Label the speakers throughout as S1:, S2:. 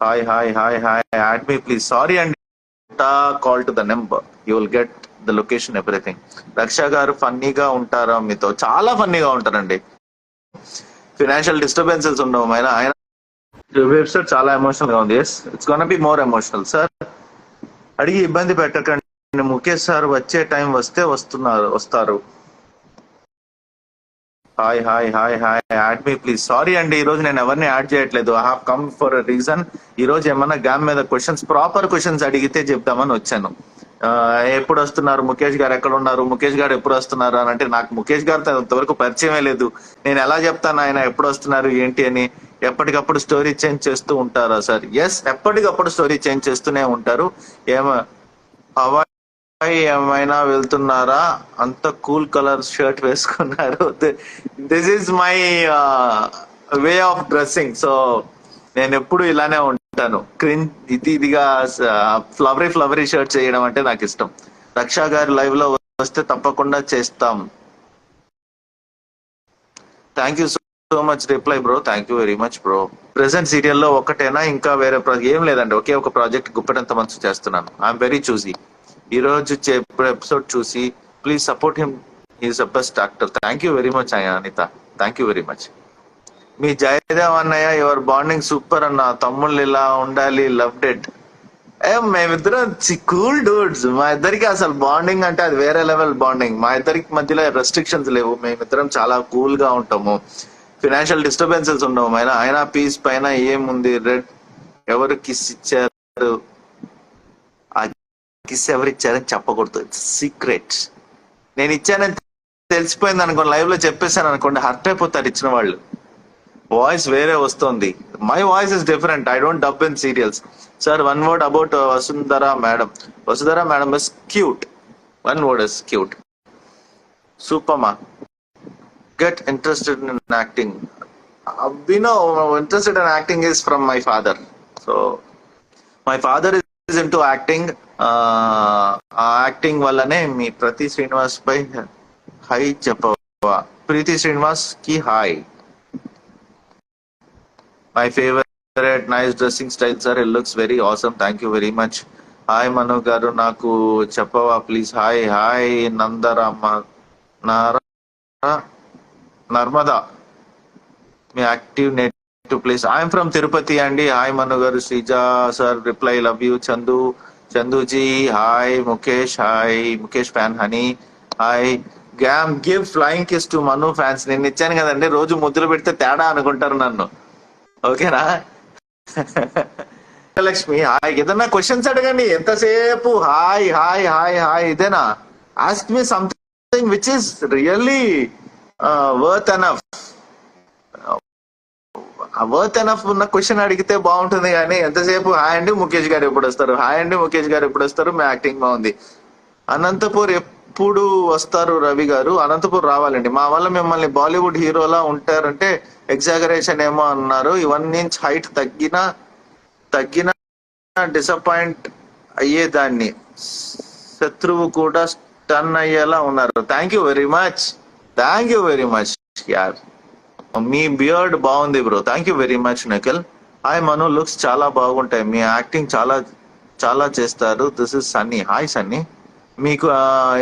S1: Hi hi hi hi add me please sorry అండి call to the number you will get the location everything Raksha గారు ఫన్నీగా ఉంటారా మీతో? చాలా ఫన్నీగా ఉంటారండి. ఫినాన్షియల్ డిస్టర్బెన్సెస్ ఉండవు ఆయన ఆయన వెబ్సైట్ చాలా ఎమోషనల్గా ఉంది. Yes it's gonna be more emotional sir అడిగి ఇబ్బంది పెట్టకండి. ముఖేష్ సార్ వచ్చే టైం వస్తే వస్తున్నారు వస్తారు. Hi hi hi hi add me please sorry అండి ఈ రోజు నేను ఎవరిని యాడ్ చేయట్లేదు. I have come for reason ఈ రోజు ఏమన్నా గ్యామ్ మీద క్వశ్చన్స్ ప్రాపర్ క్వశ్చన్స్ అడిగితే చెప్దామని వచ్చాను. ఎప్పుడు వస్తున్నారు? ముఖేష్ గారు ఎక్కడ ఉన్నారు? ముఖేష్ గారు ఎప్పుడు వస్తున్నారు? అని అంటే నాకు ముఖేష్ గారితో అంతవరకు పరిచయమే లేదు. నేను ఎలా చెప్తాను ఆయన ఎప్పుడు వస్తున్నారు ఏంటి అని ఎప్పటికప్పుడు స్టోరీ చేంజ్ చేస్తూ ఉంటారా సార్? ఎస్ ఎప్పటికప్పుడు స్టోరీ చేంజ్ చేస్తూనే ఉంటారు. ఏమ అబ్బాయి ఏమైనా వెళ్తున్నారా? అంత కూల్ కలర్ షర్ట్ వేసుకున్నారు. This is my way of dressing so నేను ఎప్పుడు ఇలానే ఉంటాను. క్రిన్ ఇది ఇదిగా ఫ్లవరీ ఫ్లవరీ షర్ట్ చేయడం అంటే నాకు ఇష్టం. రక్షా గారి లైవ్లో వస్తే తప్పకుండా చేస్తాం. Thank you so much reply bro thank you very much bro present సీరియల్లో ఒకటేనా? ఇంకా వేరే ప్రాజెక్ట్ ఏం లేదండి. ఒకే ఒక ప్రాజెక్ట్ గుప్పెటంత మంచి చేస్తున్నాను. ఐఎమ్ వెరీ చూసీ ఈ రోజు ఎపిసోడ్ చూసి please support him is a best actor thank you very much Anitha. Thank you very much మీ జయదేవ్ అన్నయ్య యువర్ బాండింగ్ సూపర్ అన్న. తమ్ముళ్ళు ఇలా ఉండాలి లవ్ డెట్ ఏ మేమిద్దరం కూల్ డూడ్స్ మా ఇద్దరికి అసలు బాండింగ్ అంటే అది వేరే లెవెల్ బాండింగ్ మా ఇద్దరికి మధ్యలో రెస్ట్రిక్షన్స్ లేవు. మేమిద్దరం చాలా కూల్గా ఉంటాము. ఫినాన్షియల్ డిస్టర్బెన్సెస్ ఉండవు. ఆయన అయినా పీస్ పైన ఏముంది? రెడ్ ఎవరు కిస్ ఇచ్చారు? కిస్ ఎవరు ఇచ్చారని చెప్పకూడదు. ఇట్స్ సీక్రెట్ నేను ఇచ్చానని తెలిసిపోయింది అనుకోండి లైవ్లో చెప్పేశాను అనుకోండి హర్ట్ అయిపోతారు ఇచ్చిన వాళ్ళు. వాయిస్ వేరే వస్తుంది. My voice is different I don't dub in serials sir one word about Vasundhara madam Vasundhara madam is cute one word is cute super మా get interested in acting you know interested in acting is from my father. So my father into into acting uh, ఆ acting వల్లనే మీ ప్రతి శ్రీనివాస్ పై hi చెప్పవా? Preethi శ్రీనివాస్కి hi. My favourite nice dressing style sir it looks very awesome thank you very much hi Manu గారు నాకు చెప్పవా? Please hi hi నందరామ నారా నర్మదా మీ active net to place I'm from Tirupati అండి హాయ్ మను గారు Sreeja sir reply love you Chandu Chanduji hi Mukesh hi Mukesh fan honey hi game give flying kiss to Manu fans నేను ఇచ్చాను కదండి. రోజు ముద్దులు పెడితే తేడా అనుకుంటారు నన్ను. ఓకేనా? లక్ష్మి హాయ్ ఏదన్నా క్వశ్చన్స్ అడగండి. ఎంతసేపు? హాయ్ హాయ్ హాయ్ హాయ్ ఇదేనా? Ask me something which is really worth enough worth enough ఉన్న క్వశ్చన్ అడిగితే బాగుంటుంది కానీ ఎంతసేపు హాయ్ అండి ముఖేష్ గారు ఎప్పుడు వస్తారు? హాయ్ అండి ముఖేష్ గారు ఎప్పుడు వస్తారు? మీ యాక్టింగ్ బాగుంది. అనంతపూర్ ఎప్పుడు వస్తారు రవి గారు? అనంతపూర్ రావాలండి. మా వల్ల మిమ్మల్ని బాలీవుడ్ హీరోలా ఉంటారంటే ఎగ్జాగరేషన్ ఏమో అన్నారు. వన్ ఇంచ్ హైట్ తగ్గిన తగ్గిన డిసప్పాయింట్ అయ్యేదాన్ని. శత్రువు కూడా స్టన్ అయ్యేలా ఉన్నారు. Thank you very much thank you very much యార్ మీ బియర్డ్ బాగుంది bro thank you very much Nikhil hi Manu looks చాలా బాగుంటాయి. మీ యాక్టింగ్ చాలా చాలా చేస్తారు. This is Sunny hi Sunny మీకు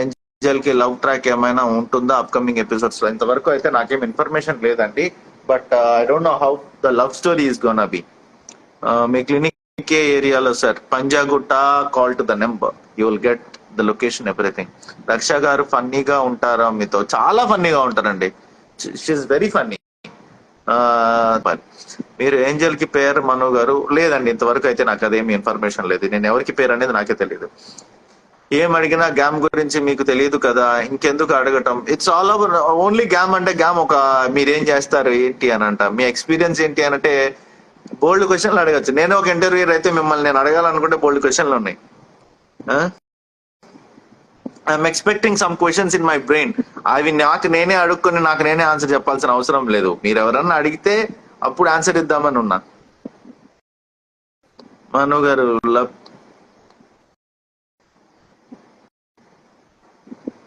S1: ఏంజల్కి లవ్ ట్రాక్ ఏమైనా ఉంటుందా అప్కమింగ్ ఎపిసోడ్స్లో? ఇంతవరకు అయితే నాకేం ఇన్ఫర్మేషన్ లేదండి. But I don't know how the love story is gone be me clinic ఏ ఏరియాలో sir Panjagutta call to the number you will get the location everything Raksha garu ఫన్నీగా ఉంటారా మీతో? చాలా ఫన్నీగా ఉంటారండి. షీఈస్ వెరీ ఫన్నీ మీరు ఏంజల్కి పేరు మను గారు లేదండి ఇంతవరకు అయితే నాకు అదేమి ఇన్ఫర్మేషన్ లేదు. నేను ఎవరికి పేరు అనేది నాకే తెలియదు ఏం అడిగినా గ్యామ్ గురించి మీకు తెలియదు కదా ఇంకెందుకు అడగటం? ఇట్స్ ఆల్ ఓవర్ ఓన్లీ గ్యామ్ అంటే గ్యామ్ ఒక మీరేం చేస్తారు ఏంటి అని అంట. మీ ఎక్స్పీరియన్స్ ఏంటి అని అంటే బోల్డ్ క్వశ్చన్లు అడగచ్చు. నేను ఒక ఇంటర్వ్యూ అయితే మిమ్మల్ని నేను అడగాలనుకుంటే బోల్డ్ క్వశ్చన్లు ఉన్నాయి. I'm expecting some questions in my brain అవి నాకు నేనే అడుక్కొని నాకు నేనే ఆన్సర్ చెప్పాల్సిన అవసరం లేదు. మీరు ఎవరన్నా అడిగితే అప్పుడు ఆన్సర్ ఇద్దామని ఉన్నా. మను గారు లవ్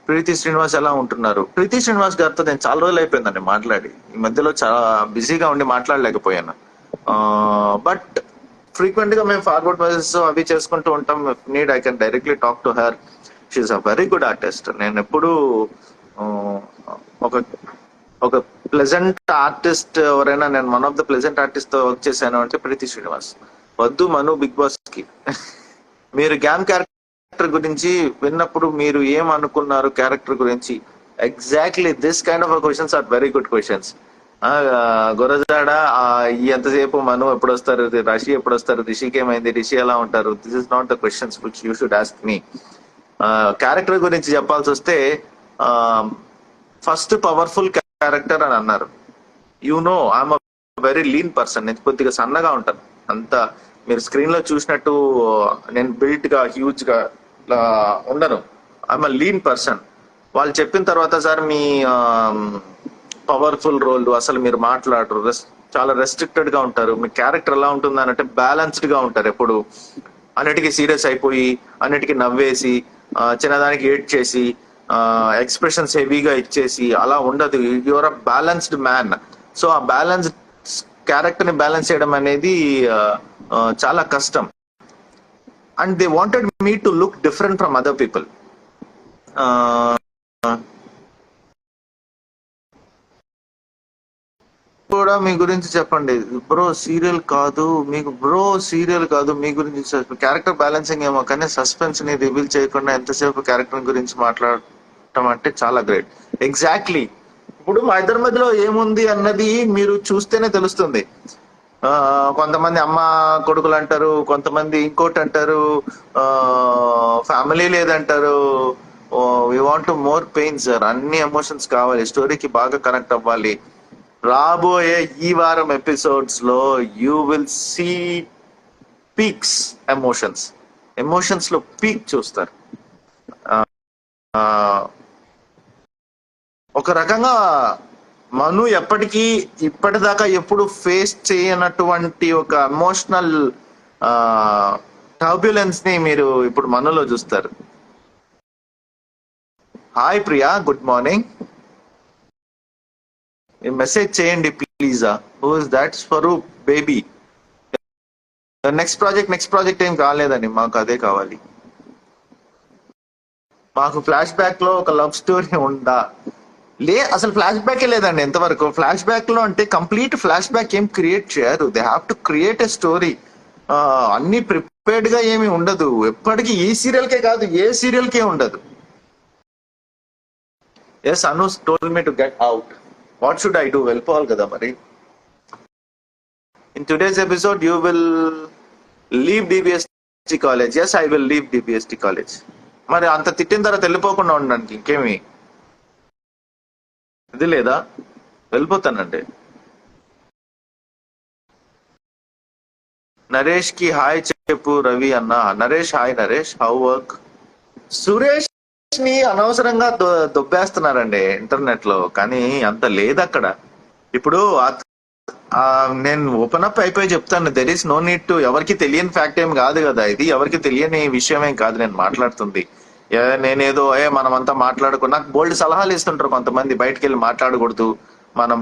S1: ప్రీతి శ్రీనివాస్ ఎలా ఉంటున్నారు? ప్రీతి శ్రీనివాస్ గారితో నేను చాలా రోజులు అయిపోయిందండి మాట్లాడి. ఈ మధ్యలో చాలా బిజీగా ఉండి మాట్లాడలేకపోయాను. బట్ ఫ్రీక్వెంట్గా మేము ఫార్వర్డ్ మెసేజ్ అవి చేసుకుంటూ ఉంటాం. Need I can directly talk to her she a very good artist నేను ఎప్పుడు ఒక ఒక ప్లెజెంట్ ఆర్టిస్ట్ ఎవరైనా నేను వన్ ఆఫ్ ద ప్లెజెంట్ ఆర్టిస్ట్తో వర్క్ చేశాను అంటే ప్రీతి శ్రీనివాస్. వద్దు మను బిగ్ బాస్కి మీరు గ్యామ్ క్యారెక్టర్ గురించి విన్నప్పుడు మీరు ఏం అనుకున్నారు క్యారెక్టర్ గురించి exactly this kind of questions are very good questions Gurajada ఎంతసేపు మను ఎప్పుడు వస్తారు రిషి ఎప్పుడు వస్తారు రిషికి ఏమైంది? రిషి ఎలా ఉంటారు? This is not the questions which you should ask me character గురించి చెప్పాల్సి వస్తే ఫస్ట్ పవర్ఫుల్ క్యారెక్టర్ అని అన్నారు. You know I'm very lean person నేను కొద్దిగా సన్నగా ఉంటాను. అంత మీరు స్క్రీన్లో చూసినట్టు నేను బిల్ట్గా హ్యూజ్గా ఇట్లా ఉండను ఐఎమ్ లీన్ పర్సన్ వాళ్ళు చెప్పిన తర్వాత సార్ మీ పవర్ఫుల్ రోల్ అసలు మీరు మాట్లాడరు. రెస్- చాలా రెస్ట్రిక్టెడ్గా ఉంటారు. మీ క్యారెక్టర్ ఎలా ఉంటుంది అని అంటే బ్యాలెన్స్డ్గా ఉంటారు ఎప్పుడు. అన్నిటికీ సీరియస్ అయిపోయి అన్నిటికీ నవ్వేసి చిన్నదానికి ఏడ్ చేసి ఎక్స్ప్రెషన్స్ హెవీగా ఇచ్చేసి అలా ఉండదు. Your a balanced man so ఆ బ్యాలెన్స్ క్యారెక్టర్ని బ్యాలెన్స్ చేయడం అనేది చాలా కష్టం. And they wanted me to look different from other people కూడా మీ గురించి చెప్పండి. బ్రో సీరియల్ కాదు. మీకు బ్రో సీరియల్ కాదు. మీ గురించి క్యారెక్టర్ బ్యాలెన్సింగ్ ఏమో కానీ సస్పెన్స్ని రివీల్ చేయకుండా ఎంతసేపు క్యారెక్టర్ గురించి మాట్లాడటం అంటే చాలా గ్రేట్. ఎగ్జాక్ట్లీ. ఇప్పుడు మా ఇద్దరి మధ్యలో ఏముంది అన్నది మీరు చూస్తేనే తెలుస్తుంది. కొంతమంది అమ్మ కొడుకులు అంటారు కొంతమంది ఇంకోటి అంటారు ఫ్యామిలీ లేదంటారు. We want more pain sir అన్ని ఎమోషన్స్ కావాలి. స్టోరీకి బాగా కనెక్ట్ అవ్వాలి. రాబోయే ఈ వారం ఎపిసోడ్స్లో you will see peaks emotions ఎమోషన్స్లో peak చూస్తారు. ఒక రకంగా మను ఎప్పటికీ ఇప్పటిదాకా ఎప్పుడు ఫేస్ చేయనటువంటి ఒక ఎమోషనల్ టర్బ్యులెన్స్ని మీరు ఇప్పుడు మనలో చూస్తారు. Hi Priya good morning message చేయండి ప్లీజా who is that Swaroop baby next project next project ఏం కాలేదండి. మాకు అదే కావాలి. మాకు ఫ్లాష్ బ్యాక్లో ఒక లవ్ స్టోరీ ఉందా? లే అసలు ఫ్లాష్ బ్యాక్ లేదండి ఎంతవరకు ఫ్లాష్ బ్యాక్లో అంటే కంప్లీట్ ఫ్లాష్ బ్యాక్ ఏం క్రియేట్ చేయరు. They have to create a story అన్ని ప్రిపేర్డ్గా ఏమి ఉండదు. ఎప్పటికీ ఈ సీరియల్ కే కాదు ఏ సీరియల్ కే ఉండదు. Yes Anu told me to get out what should I do వెళ్ళిపోవాలి కదా మరి. In today's episode you will leave DBST college yes I will leave DBST college మరి అంత తిట్టిన తర్వాత వెళ్ళిపోకుండా ఉండడానికి ఇంకేమి? ఇది లేదా? వెళ్ళిపోతానండి. నరేష్కి హాయ్ చెప్పు రవి అన్న. Naresh hi Naresh. How work Suresh ని అనవసరంగా దొబ్బేస్తున్నారండి ఇంటర్నెట్లో కానీ అంత లేదు అక్కడ ఇప్పుడు నేను ఓపెన్ అప్ అయిపోయి చెప్తాను. There is no need to ఎవరికి తెలియని ఫ్యాక్ట్ ఏం కాదు కదా ఇది. ఎవరికి తెలియని విషయం ఏం కాదు నేను మాట్లాడుతుంది. నేనేదో ఏ మనమంతా మాట్లాడుకో నాకు బోల్డ్ సలహాలు ఇస్తుంటారు కొంతమంది. బయటకు వెళ్ళి మాట్లాడకూడదు. మనం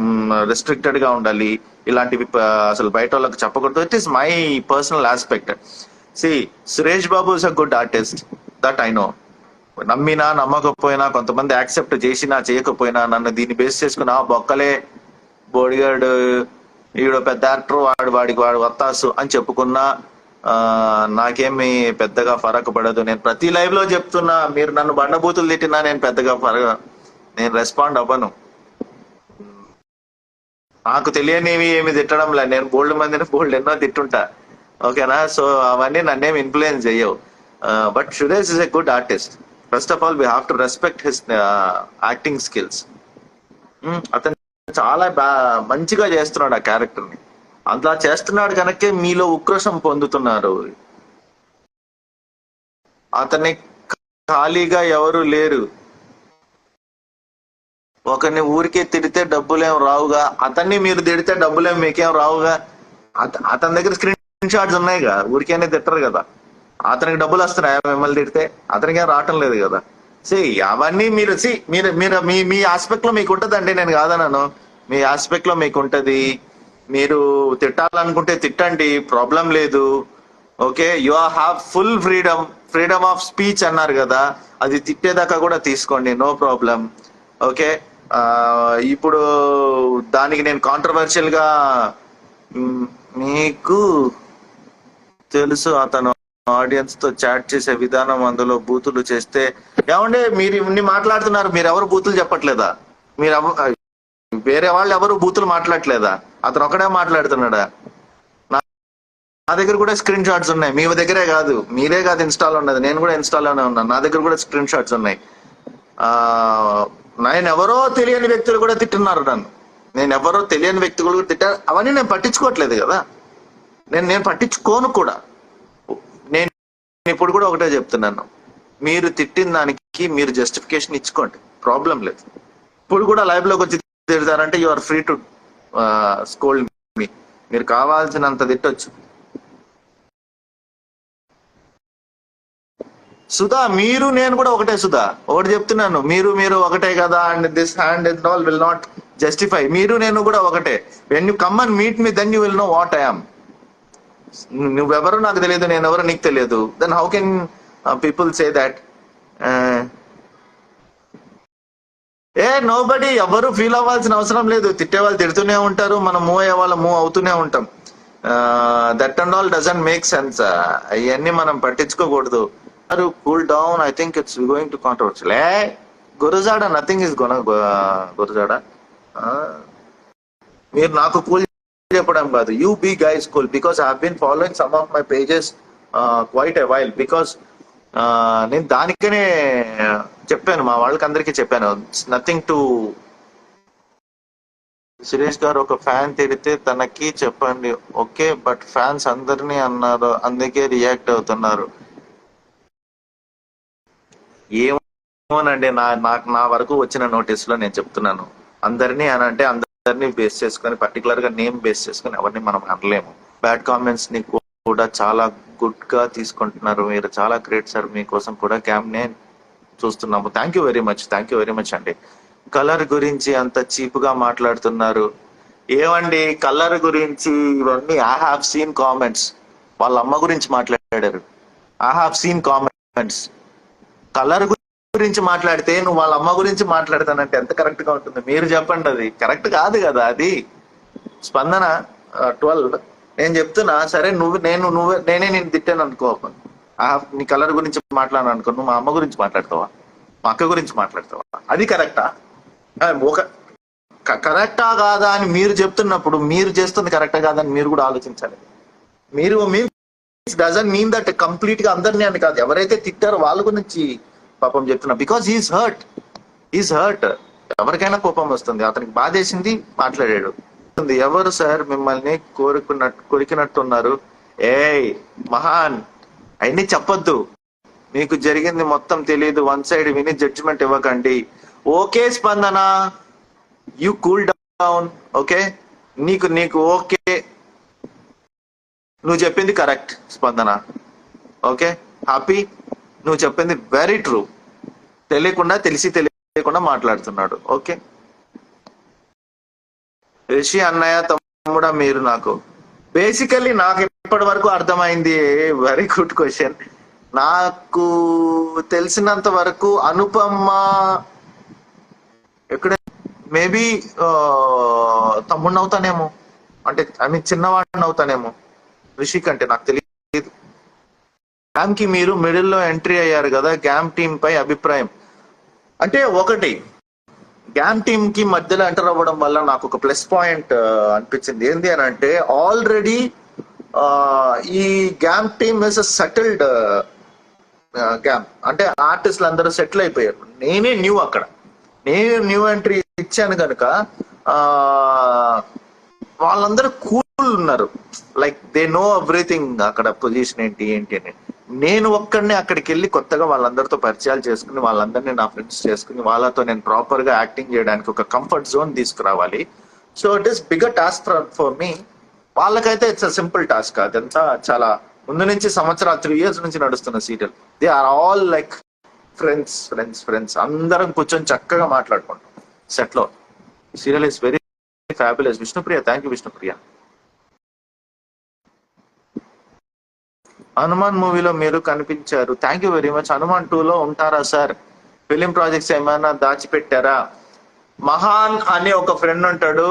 S1: రెస్ట్రిక్టెడ్గా ఉండాలి. ఇలాంటివి అసలు బయట వాళ్ళకి చెప్పకూడదు. It is my personal aspect see Suresh Babu is a good artist that I know నమ్మినా నమ్మకపోయినా కొంతమంది యాక్సెప్ట్ చేసినా చేయకపోయినా నన్ను దీన్ని బేస్ చేసుకుని ఆ బొక్కలే బోడిగాడు ఈవిడ పెద్ద యాక్టర్ వాడు వాడికి వాడు వత్తాసు అని చెప్పుకున్నా నాకేమి పెద్దగా ఫరక్ పడదు. నేను ప్రతి లైవ్లో చెప్తున్నా మీరు నన్ను బండబూతులు తిట్టినా నేను పెద్దగా ఫరక నేను రెస్పాండ్ అవ్వను. నాకు తెలియనివి ఏమి తిట్టడం లే. నేను బోల్డ్ మందిని బోల్డ్ ఎన్నో తిట్టుంటా. ఓకేనా? సో అవన్నీ నన్నేం ఇన్ఫ్లుయెన్స్ చెయ్యవు. But Suresh is a good artist. First of all we have to respect his acting skills అతను చాలా మంచిగా చేస్తున్నాడు ఆ క్యారెక్టర్ని అలా చేస్తున్నాడు కనుకే మీలో ఉక్రోషం పొందుతున్నారు. అతన్ని ఖాళీగా ఎవరు లేరు. ఒకరిని ఊరికే తిడితే డబ్బులేం రావుగా అతన్ని మీరు తిడితే డబ్బులేం మీకేం రావుగా? అతని దగ్గర స్క్రీన్ షాట్స్ ఉన్నాయిగా ఊరికేనే తిట్టరు కదా. అతనికి డబ్బులు వస్తున్నాయా మిమ్మల్ని తిడితే? అతనికి ఏం రావటం లేదు కదా. సి అవన్నీ మీరు సి మీరు మీరు మీ మీ ఆస్పెక్ట్లో మీకు ఉంటదండి నేను కాదన్నాను. మీ ఆస్పెక్ట్లో మీకు ఉంటది మీరు తిట్టాలనుకుంటే తిట్టండి ప్రాబ్లం లేదు. Okay you are have full freedom freedom of speech అన్నారు కదా. అది తిట్టేదాకా కూడా తీసుకోండి నో ప్రాబ్లం. ఓకే ఇప్పుడు దానికి నేను కాంట్రవర్షియల్గా మీకు తెలుసు అతను. ఆడియన్స్తో చాట్ చేసే విధానం అందులో బూతులు చేస్తే ఏమంటే మీరు ఇన్ని మాట్లాడుతున్నారు మీరు ఎవరు బూతులు చెప్పట్లేదా? మీరు వేరే వాళ్ళు ఎవరు బూతులు మాట్లాడట్లేదా? అతను ఒకడే మాట్లాడుతున్నాడా? నా నా దగ్గర కూడా స్క్రీన్ షాట్స్ ఉన్నాయి. మీ దగ్గరే కాదు. మీరే కాదు ఇన్స్టాల్ ఉన్నది. నేను కూడా ఇన్స్టాల్లోనే ఉన్నాను నా దగ్గర కూడా స్క్రీన్ షాట్స్ ఉన్నాయి. ఆ నేను ఎవరో తెలియని వ్యక్తులు కూడా తిట్టున్నారు నన్ను. నేను ఎవరో తెలియని వ్యక్తులు కూడా తిట్టారు అవన్నీ నేను పట్టించుకోవట్లేదు కదా. నేను నేను పట్టించుకోను కూడా. ఇప్పుడు కూడా ఒకటే చెప్తున్నాను. మీరు తిట్టిన దానికి మీరు జస్టిఫికేషన్ ఇచ్చుకోండి. ప్రాబ్లం లేదు. ఇప్పుడు కూడా లైవ్లోకి వచ్చి తిడతారంటే you are free to scold me మీరు కావాల్సినంత తిట్టొచ్చు. సుధా మీరు నేను కూడా ఒకటే సుధా. ఒకటి చెప్తున్నాను. మీరు మీరు ఒకటే కదా and this hand is all will not justify మీరు నేను కూడా ఒకటే. When you come and meet me then you will know what I am నువ్వెవరో నాకు తెలియదు నేను ఎవరో నీకు తెలియదు. Then how can people say that a nobody ఎవరు ఫీల్ అవ్వాల్సిన అవసరం లేదు. తిట్టే వాళ్ళు తిడుతూనే ఉంటారు మనం మూవ్ అయ్యే వాళ్ళు మూవ్ అవుతూనే ఉంటాం. That and all doesn't make sense అవన్నీ మనం పట్టించుకోకూడదు. Cool down I think it's going to controversial A Gurujada nothing is gonna uh, Gurujada. Uh, మీరు నాకు కూల్ చెప్పడం కాదు you be guys cool because I been following some of my pages quite a while while because నేను దానికనే చెప్పాను మా వాళ్ళకి అందరికీ చెప్పాను నథింగ్ టు సురేష్ గారు ఒక ఫ్యాన్ తిడితే తనకి చెప్పండి ఓకే బట్ ఫ్యాన్స్ అందరినీ అన్నారు అందుకే రియాక్ట్ అవుతున్నారు. ఏమోనండి నా నాకు నా వరకు వచ్చిన నోటీస్లో నేను చెప్తున్నాను. అందరినీ అని అంటే అందరినీ బేస్ చేసుకొని పర్టికులర్గా నేమ్ బేస్ చేసుకొని ఎవరిని మనం అనలేము. బ్యాడ్ కామెంట్స్ని కూడా చాలా గుడ్గా తీసుకుంటున్నారు. మీరు చాలా గ్రేట్ సార్ మీకోసం కూడా క్యామ్ నే చూస్తున్నాము. Thank you very much thank you very much అండి. కలర్ గురించి అంత చీప్గా మాట్లాడుతున్నారు. ఏమండి కలర్ గురించి ఇవన్నీ? ఐ హావ్ సీన్ కామెంట్స్ వాళ్ళ అమ్మ గురించి మాట్లాడారు. I have seen comments colour గురించి మాట్లాడితే నువ్వు వాళ్ళ అమ్మ గురించి మాట్లాడతానంటే ఎంత కరెక్ట్గా ఉంటుంది? మీరు చెప్పండి అది. కరెక్ట్ కాదు కదా అది. స్పందన ట్వెల్వ్ నేను చెప్తున్నా సరే నువ్వు నేను నువ్వు నేనే నేను తిట్టాను అనుకో. ఆ, నీ కలర్ గురించి మాట్లాడను అనుకో. నువ్వు మా అమ్మ గురించి మాట్లాడతావా? మా అక్క గురించి మాట్లాడతావా? అది కరెక్టా ఒక కరెక్టా కాదా అని మీరు చెప్తున్నప్పుడు మీరు చేస్తుంది కరెక్టా కాదని మీరు కూడా ఆలోచించాలి. మీరు మీ డజన్ మీన్ దట్ కంప్లీట్గా అందరినీ అని కాదు. ఎవరైతే తిట్టారో వాళ్ళ గురించి పాపం చెప్తున్నా. Because is hurt is hurt ఎవరికైనా కోపం వస్తుంది. అతనికి బాధేసింది మాట్లాడాడు. ఎవరు సార్ మిమ్మల్ని కోరుకున్నట్టు కొరికినట్టున్నారు? ఏయ్ మహాన్ అవన్నీ చెప్పొద్దు. మీకు జరిగింది మొత్తం తెలియదు వన్ సైడ్ విని జడ్జిమెంట్ ఇవ్వకండి. Okay Spandana? You cool down okay? నీకు నీకు ఓకే. నువ్వు చెప్పింది కరెక్ట్ స్పందన. ఓకే? హ్యాపీ నువ్వు చెప్పింది వెరీ ట్రూ తెలియకుండా తెలిసి తెలియకుండా మాట్లాడుతున్నాడు. ఓకే రిషి అన్నయ్య తమ్ముడా మీరు నాకు. బేసికల్లీ నాకు ఇప్పటి వరకు అర్థమైంది. వెరీ గుడ్ క్వశ్చన్ నాకు తెలిసినంత వరకు అనుపమ్మ ఎక్కడ? మేబీ తమ్ముడిని అవుతానేమో. అంటే ఐ మీన్ చిన్నవాడిని అవుతానేమో. రిషి కంటే నాకు తెలియదు. గ్యామ్కి మీరు మిడిల్లో ఎంట్రీ అయ్యారు కదా గ్యామ్ టీమ్ పై అభిప్రాయం. అంటే ఒకటి గ్యామ్ టీమ్కి మధ్యలో ఎంటర్ అవ్వడం వల్ల నాకు ఒక ప్లస్ పాయింట్ అనిపించింది. ఏంటి అని అంటే ఆల్రెడీ ఈ గ్యామ్ టీమ్ ఇస్ సెటిల్డ్ గ్యామ్ అంటే ఆర్టిస్టులు అందరూ సెటిల్ అయిపోయారు. నేనే న్యూ అక్కడ. నేను న్యూ ఎంట్రీ ఇచ్చాను కనుక వాళ్ళందరూ కూల్ ఉన్నారు. లైక్ దే నో ఎవ్రీథింగ్ అక్కడ పొజిషన్ ఏంటి ఏంటి అని. నేను ఒక్కడిని అక్కడికి వెళ్ళి కొత్తగా వాళ్ళందరితో పరిచయాలు చేసుకుని వాళ్ళందరినీ నా ఫ్రెండ్స్ చేసుకుని వాళ్ళతో నేను ప్రాపర్గా యాక్టింగ్ చేయడానికి ఒక కంఫర్ట్ జోన్ తీసుకురావాలి. So it is bigger task for me వాళ్ళకైతే ఇట్స్ సింపుల్ టాస్క్ అదంతా చాలా ముందు నుంచి సంవత్సరాలు త్రీ ఇయర్స్ నుంచి నడుస్తున్న serial they are all like friends friends friends అందరం కూర్చొని చక్కగా మాట్లాడుకుంటాం. సెట్లో serial is very fabulous Vishnupriya thank you Vishnupriya Hanuman మూవీలో మీరు కనిపించారు. Thank you very much Hanuman టూలో ఉంటారా సార్? ఫిలిం ప్రాజెక్ట్స్ ఏమైనా దాచిపెట్టారా? మహాన్ అని ఒక ఫ్రెండ్ ఉంటాడు.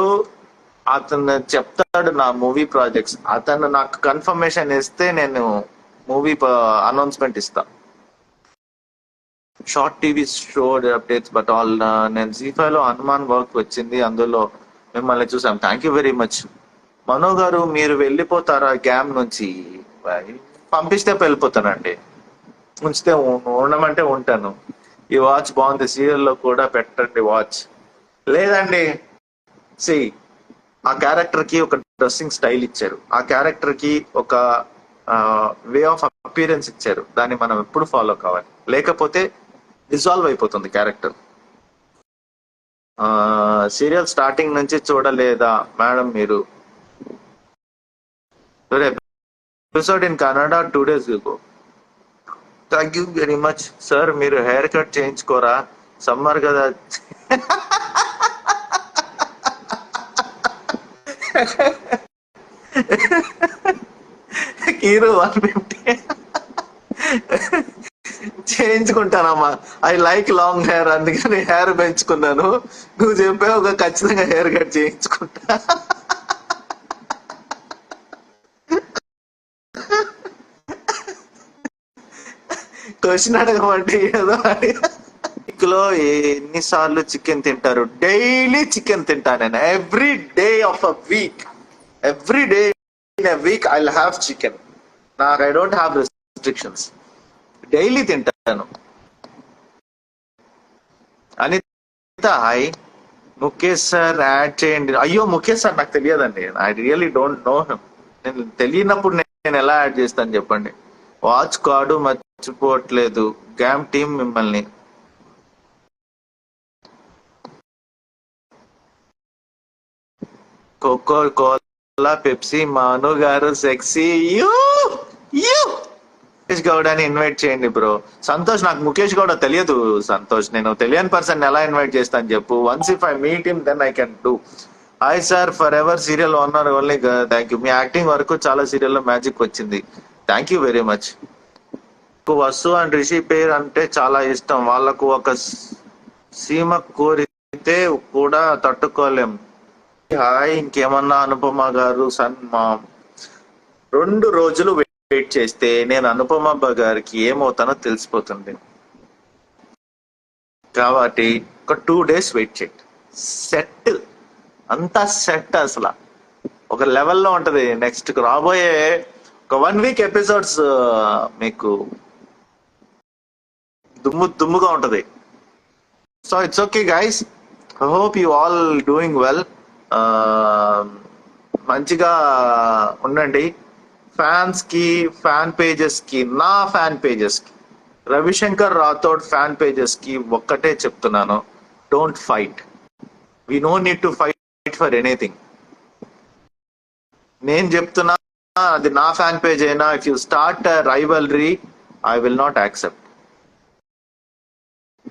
S1: అతను చెప్తాడు నా మూవీ ప్రాజెక్ట్స్. అతను నాకు కన్ఫర్మేషన్ ఇస్తే నేను మూవీ అనౌన్స్మెంట్ ఇస్తా. Short TV show updates but all నేను జీ ఫైవ్లో హనుమాన్ వర్క్ వచ్చింది. అందులో మిమ్మల్ని చూసాం. Thank you very much Mano garu మీరు వెళ్ళిపోతారా గ్యామ్ నుంచి? పంపిస్తే వెళ్ళిపోతానండి. ఉంచితే ఉండమంటే ఉంటాను. ఈ వాచ్ బాగుంది సీరియల్లో కూడా పెట్టండి వాచ్. లేదండి సి ఆ క్యారెక్టర్కి ఒక డ్రెస్సింగ్ స్టైల్ ఇచ్చారు. ఆ క్యారెక్టర్కి ఒక వే ఆఫ్ అపీరెన్స్ ఇచ్చారు. దాన్ని మనం ఎప్పుడు ఫాలో కావాలి. లేకపోతే డిజాల్వ్ అయిపోతుంది క్యారెక్టర్. సీరియల్ స్టార్టింగ్ నుంచి చూడలేదా? మేడం మీరు? Episode in Kannada two days go thank you very much sir మీరు హెయిర్ కట్ చేయించుకోరా? సమ్మర్ కదా. హీరో వన్ ఫిఫ్టీ చేయించుకుంటానమ్మా. ఐ లైక్ లాంగ్ హెయిర్ అందుకని హెయిర్ పెంచుకున్నాను. నువ్వు చెప్పావు ఒక ఖచ్చితంగా హెయిర్ కట్ చేయించుకుంటా. క్వశ్చన్ అంటే ఏదో వీక్ ఎన్నిసార్లు చికెన్ తింటారు? డైలీ చికెన్ తింటా నేను. Every day of a week. Every day in a week I have chicken. నాకు I don't have restrictions. Daily తింటాను. Anitha hi. Mukesh sir add చేయండి. అయ్యో ముఖేష్ సార్ నాకు తెలియదండి. I really don't know him నేను తెలియనప్పుడు నేను ఎలా యాడ్ చేస్తాను చెప్పండి. వాచ్ కార్డు మర్చిపోవట్లేదు. గ్యామ్ టీం మిమ్మల్ని. Coca Cola Pepsi Manu garu sexy you you! Mukesh Goud అని ఇన్వైట్ చేయండి బ్రో. సంతోష్ నాకు ముఖేష్ గౌడ తెలియదు. సంతోష్ నేను తెలియని పర్సన్ ఎలా ఇన్వైట్ చేస్తాను చెప్పు. Once if I meet him then I can do hi sir for ever serial owner only thank you me acting వరకు చాలా సీరియల్లో మ్యాజిక్ వచ్చింది. Thank you very much Vasu and Rishi పేరు అంటే చాలా ఇష్టం. వాళ్ళకు ఒక సీమ కోరితే కూడా తట్టుకోలేం. హాయ్ ఇంకేమన్నా అనుపమ గారు సన్ మా రెండు రోజులు వెయిట్ చేస్తే నేను అనుపమ గారికి ఏమవుతానో తెలిసిపోతుంది. కాబట్టి ఒక టూ డేస్ వెయిట్ చేయండి. సెట్ అంతా సెట్ అసలు. ఒక లెవెల్లో ఉంటది. నెక్స్ట్ రాబోయే ఒక వన్ వీక్ ఎపిసోడ్స్ మీకు దుమ్ము దుమ్ముగా ఉంటది. So it's okay guys I hope you all doing well మంచిగా ఉండండి. ఫ్యాన్స్కి ఫ్యాన్ పేజెస్కి నా ఫ్యాన్ పేజెస్కి రవిశంకర్ రాథోడ్ ఫ్యాన్ పేజెస్కి ఒక్కటే చెప్తున్నాను. Don't fight we no need to fight for anything నేను చెప్తున్నా అది నా ఫ్యాన్ పేజ్ అయినా if you start rivalry I will not accept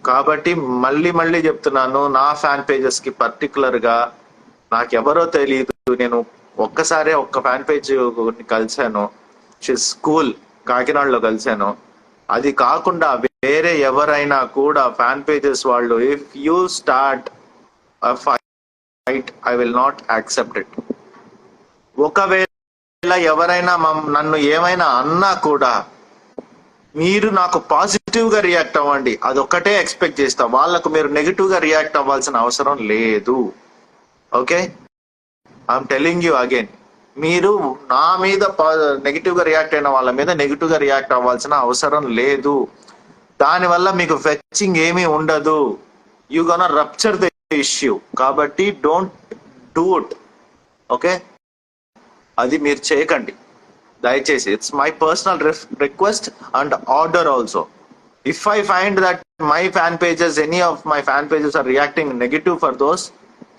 S1: కాబట్టి మళ్ళీ మళ్ళీ చెప్తున్నాను నా ఫ్యాన్ పేజెస్కి పర్టికులర్గా నాకెవరో తెలియదు నేను ఒక్కసారే ఒక్క ఫ్యాన్ పేజ్ కలిశాను. స్కూల్ కాకినాడలో కలిశాను. అది కాకుండా వేరే ఎవరైనా కూడా ఫ్యాన్ పేజెస్ వాళ్ళు if you start fight I will not accept it ఒకవేళ ఎవరైనా మమ్- నన్ను ఏమైనా అన్నా కూడా మీరు నాకు పాజిటివ్ గా రియాక్ట్ అవ్వండి. అదొక్కటే ఎక్స్పెక్ట్ చేస్తా. వాళ్ళకు మీరు నెగిటివ్గా రియాక్ట్ అవ్వాల్సిన అవసరం లేదు. Okay? I'm telling you again. మీరు నా మీద నెగిటివ్గా రియాక్ట్ అయిన వాళ్ళ మీద నెగిటివ్గా రియాక్ట్ అవ్వాల్సిన అవసరం లేదు. దానివల్ల మీకు ఫెచ్చింగ్ ఏమీ ఉండదు. You gonna rupture the issue కాబట్టి డోంట్ డూ ఇట్ ఓకే? అది మీరు చేయకండి. దయచేసి. It's my personal request and order also if I find that my fan pages any of my fan pages are reacting negative for those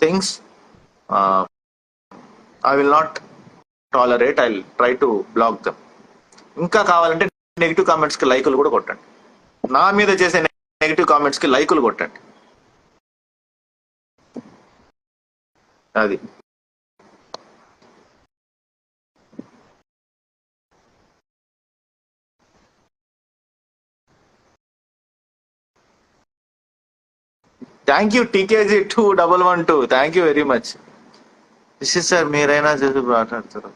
S1: things I will not tolerate I try to block them ఇంకా కావాలంటే negative కామెంట్స్కి లైకులు కూడా కొట్టండి. నా మీద చేసే negative కామెంట్స్కి లైకులు కొట్టండి. అది. Thank you TKG two double one two thank you very much this sir మీరైనా చేసి మాట్లాడతారు.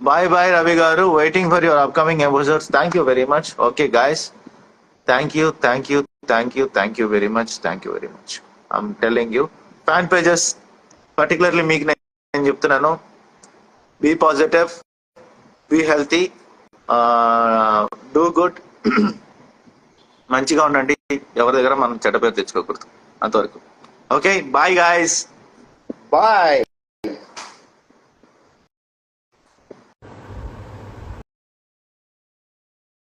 S1: Bye bye Ravi garu. Waiting for your upcoming episodes thank you very much okay guys thank you thank you thank you thank you very much thank you very much I'm telling you fan pages particularly మీకు నేను చెప్తున్నాను. Be positive be healthy do good మంచిగా ఉండండి. ఎవరి దగ్గర మనం చెడ్డ పేరు తెచ్చుకోకూడదు. అంతవరకు ఓకే బాయ్ గాయస్ బాయ్